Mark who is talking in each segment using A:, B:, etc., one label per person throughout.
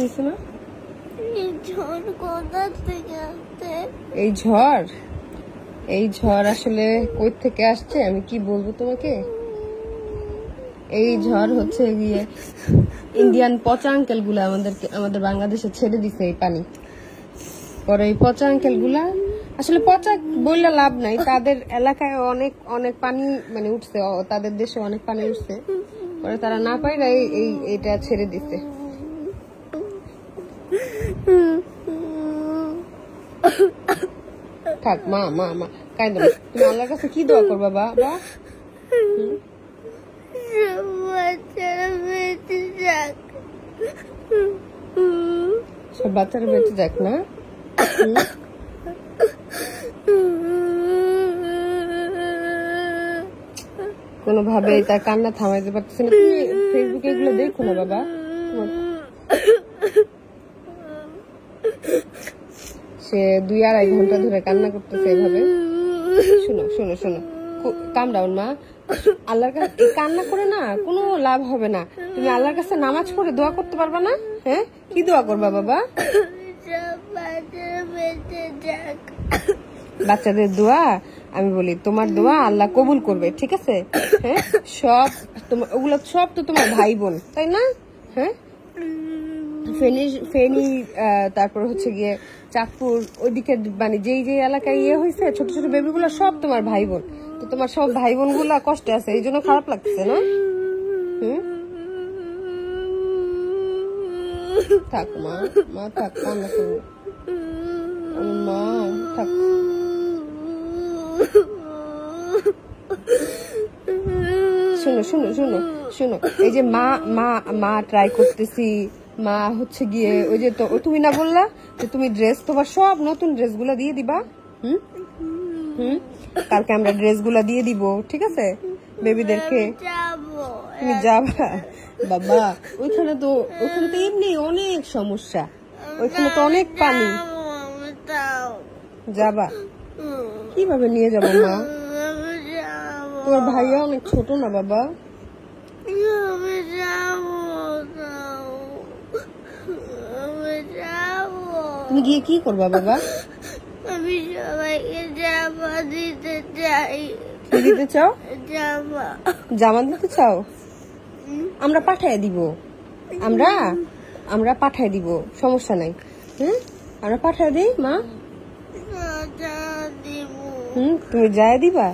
A: হয়েছে না?
B: এই ঝড়
A: এই ঝড়? আসলে কই থেকে আসছে? আমি কি বলব তোমাকে? এই ঝড় হচ্ছে গিয়ে ইন্ডিয়ান পচা আঙ্কেলগুলা আমাদেরকে আমাদের বাংলাদেশে ছেড়ে দিছে এই পানি। পরে এই পচা আঙ্কেলগুলা আসলে পচা বললে লাভ নাই তাদের এলাকায় অনেক অনেক পানি মানে উঠছে তাদের দেশে অনেক পানি উঠছে। পরে তারা না পাইরা এই এই এটা ছেড়ে দিছে। থাক, মা মা মা কাইন্দ তুমি আল্লাহর কাছে কি দোয়া করবা, বা বা?
B: সব বাচ্চারা বেঁচে যাক,
A: না? কোনোভাবে তার কান্না থামাইতে পারতেছে না। তুমি ফেসবুকে এগুলো দেখো না, বাবা তোমার- সে দুই আড়াই ঘণ্টা ধরে কান্না করতেছে এভাবে। শোনো শোনো শোনো। কাম ডাউন মা। আল্লাহর কাছে কান্না করে না কোনো লাভ হবে না। তুমি আল্লাহর কাছে নামাজ পড়ে দোয়া করতে পারবা না? হ্যাঁ? কি দোয়া করবা বাবা? বাচ্চাদের দোয়া? আমি বলি, তোমার দোয়া আল্লাহ কবুল করবে, ঠিক আছে? হ্যাঁ? সব তোমার ওগুলো সব তো তোমার ভাই বোন, তাই না? হ্যাঁ? ফেনী ফেনী তারপর হচ্ছে গিয়ে চাঁদপুর, ওইদিকে মানে যেই যেই এলাকায় ইয়ে হয়েছে ছোট ছোট বেবিগুলো সব তোমার ভাই বোন তো তোমার সব ভাই বোনগুলা কষ্টে আছে এই জন্য খারাপ লাগতেছে, না? হুম? থাক মা মা থাক, কান্না মা, থাক। শোনো শোনো শোনো শোনো, এই যে মা মা মা ট্রাই করতেছি মা হচ্ছে গিয়ে ওই যে তো তুমি না বললা যে তুমি ড্রেস তোমার সব নতুন ড্রেসগুলা দিয়ে দিবা? হুম? হুম? কালকে আমরা ড্রেসগুলা দিয়ে দিব ঠিক আছে? বেবিদেরকে তুমি যাবা? বাবা ওইখানে তো ওইখানে তো এমনি অনেক সমস্যা। ওইখানে তো অনেক পানি।
B: যাবা
A: কীভাবে নিয়ে যাব মা? তোমার ভাইয়া অনেক ছোট না বাবা
B: আমি যাব তাও আমি যাব
A: তুমি গিয়ে কি করবা বাবা?
B: আমি সবাইকে জামা দিতে চাই।
A: কি দিতে চাও?
B: জামা।
A: জামা দিতে চাও? আমরা পাঠায় দিব। আমরা? আমরা পাঠায় দিব সমস্যা নাই। হুম? আমরা পাঠায় দিই মা। হুম তুমি যায় দিবা।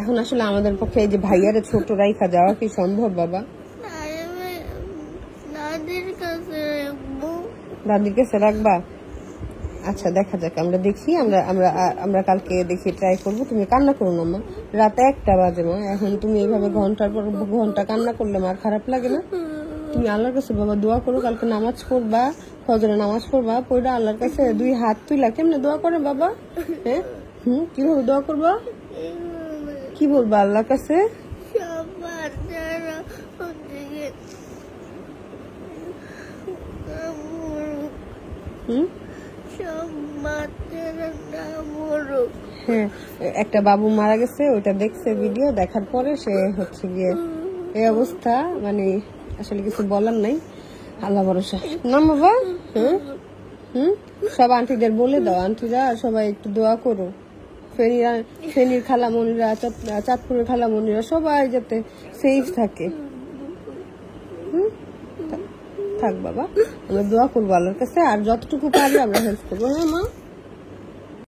A: এখন আসলে আমাদের পক্ষে এই যে ভাইয়ারে ছোট রাইখা যাওয়া কি সম্ভব বাবা
B: আর আমি দাদির কাছে রাখব
A: দাদির কাছে রাখবা? আচ্ছা দেখা যাক, আমরা দেখি, আমরা আমরা আমরা কালকে দেখি ট্রাই করব। তুমি কান্না করো না, মা। রাতে একটা বাজে, মা। এখন তুমি এইভাবে ঘণ্টার পর ঘণ্টা কান্না করলে মার খারাপ লাগে না। তুমি আল্লাহর কাছে বাবা দোয়া করো, কালকে নামাজ পড়বা, ফজরে নামাজ পড়বা, পড়া আল্লাহর কাছে দুই হাত তুইলা। কেমনে দোয়া করে বাবা? হ্যাঁ? হুম? কীভাবে দোয়া করবা? কি বলবা আল্লাহর কাছে
B: সব বাচ্চারা ওদিকে মরুক
A: হুম
B: সব বাচ্চারা না মরুক
A: হ্যাঁ একটা বাবু মারা গেছে ওইটা দেখছে ভিডিও দেখার পরে সে হচ্ছে গিয়ে এই অবস্থা মানে আসলে কিছু বলার নাই। আল্লাহ ভরসা। না বাবা হুম? হুম? সব আন্টিদের বলে দাও আন্টিরা সবাই একটু দোয়া করো। ফেনীরা ফেনীর খালামণিরা চাঁদ- চাঁদপুরের খালামণিরা সবাই যাতে সেফ থাকে। হুম? থাক- বাবা। আমরা দোয়া করব আল্লাহর কাছে, আর যতটুকু পারি আমরা হেল্প করব। হ্যাঁ মা?